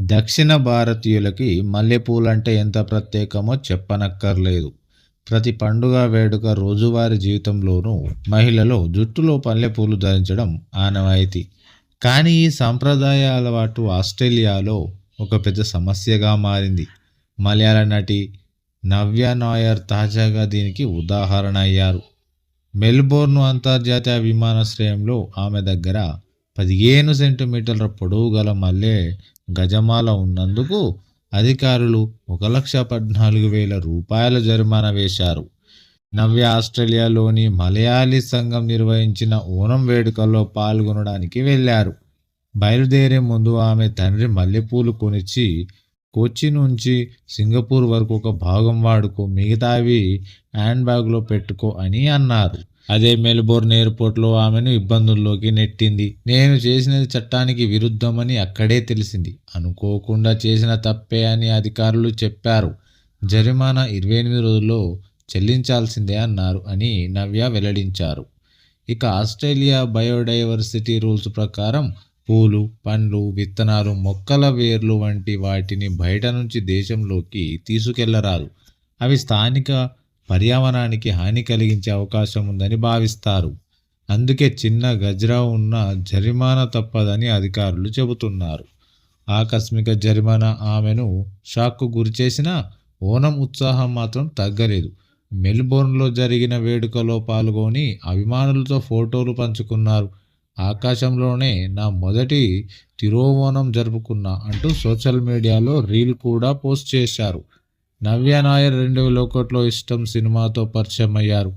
దక్షిణ భారతీయులకి మల్లెపూలంటే ఎంత ప్రత్యేకమో చెప్పనక్కర్లేదు. ప్రతి పండుగ వేడుక రోజువారీ జీవితంలోనూ మహిళలు జుట్టులో మల్లెపూలు ధరించడం ఆనవాయితీ. కానీ ఈ సాంప్రదాయ అలవాటు ఆస్ట్రేలియాలో ఒక పెద్ద సమస్యగా మారింది. మలయాళ నటి నవ్య నాయర్ తాజాగా దీనికి ఉదాహరణ అయ్యారు. మెల్బోర్న్ అంతర్జాతీయ విమానాశ్రయంలో ఆమె దగ్గర పదిహేను సెంటీమీటర్ల పొడవు గల మల్లె గజమాల ఉన్నందుకు అధికారులు ఒక లక్ష పద్నాలుగు వేల రూపాయల జరిమానా వేశారు. నవ్య ఆస్ట్రేలియాలోని మలయాళీ సంఘం నిర్వహించిన ఓనం వేడుకల్లో పాల్గొనడానికి వెళ్ళారు. బయలుదేరే ముందు ఆమె తండ్రి మల్లెపూలు కొనిచ్చి కొచ్చి నుంచి సింగపూర్ వరకు ఒక భాగం వాడుకో మిగతావి హ్యాండ్ బ్యాగ్లో పెట్టుకో అని అన్నారు. అదే మెల్బోర్న్ ఎయిర్పోర్ట్లో ఆమెను ఇబ్బందుల్లోకి నెట్టింది. నేను చేసినది చట్టానికి విరుద్ధమని అక్కడే తెలిసింది. అనుకోకుండా చేసిన తప్పే అని అధికారులు చెప్పారు. జరిమానా ఇరవై ఎనిమిది రోజుల్లో చెల్లించాల్సిందే అన్నారు అని నవ్య వెల్లడించారు. ఇక ఆస్ట్రేలియా బయోడైవర్సిటీ రూల్స్ ప్రకారం పూలు పండ్లు విత్తనాలు మొక్కల వేర్లు వంటి వాటిని బయట నుంచి దేశంలోకి తీసుకెళ్ళరాదు. అవి స్థానిక పర్యావరణానికి హాని కలిగించే అవకాశం ఉందని భావిస్తారు. అందుకే చిన్న గజ్రా ఉన్న జరిమానా తప్పదని అధికారులు చెబుతున్నారు. ఆకస్మిక జరిమానా ఆమెను షాక్కు గురిచేసిన ఓణం ఉత్సాహం మాత్రం తగ్గలేదు. మెల్బోర్న్లో జరిగిన వేడుకలో పాల్గొని అభిమానులతో ఫోటోలు పంచుకున్నారు. ఆకాశంలోనే నా మొదటి తిరోవోనం జరుపుకున్నా అంటూ సోషల్ మీడియాలో రీల్ కూడా పోస్ట్ చేశారు. నవ్య నాయర్ రెండు వేల ఇష్టం సినిమాతో పరిచయం అయ్యారు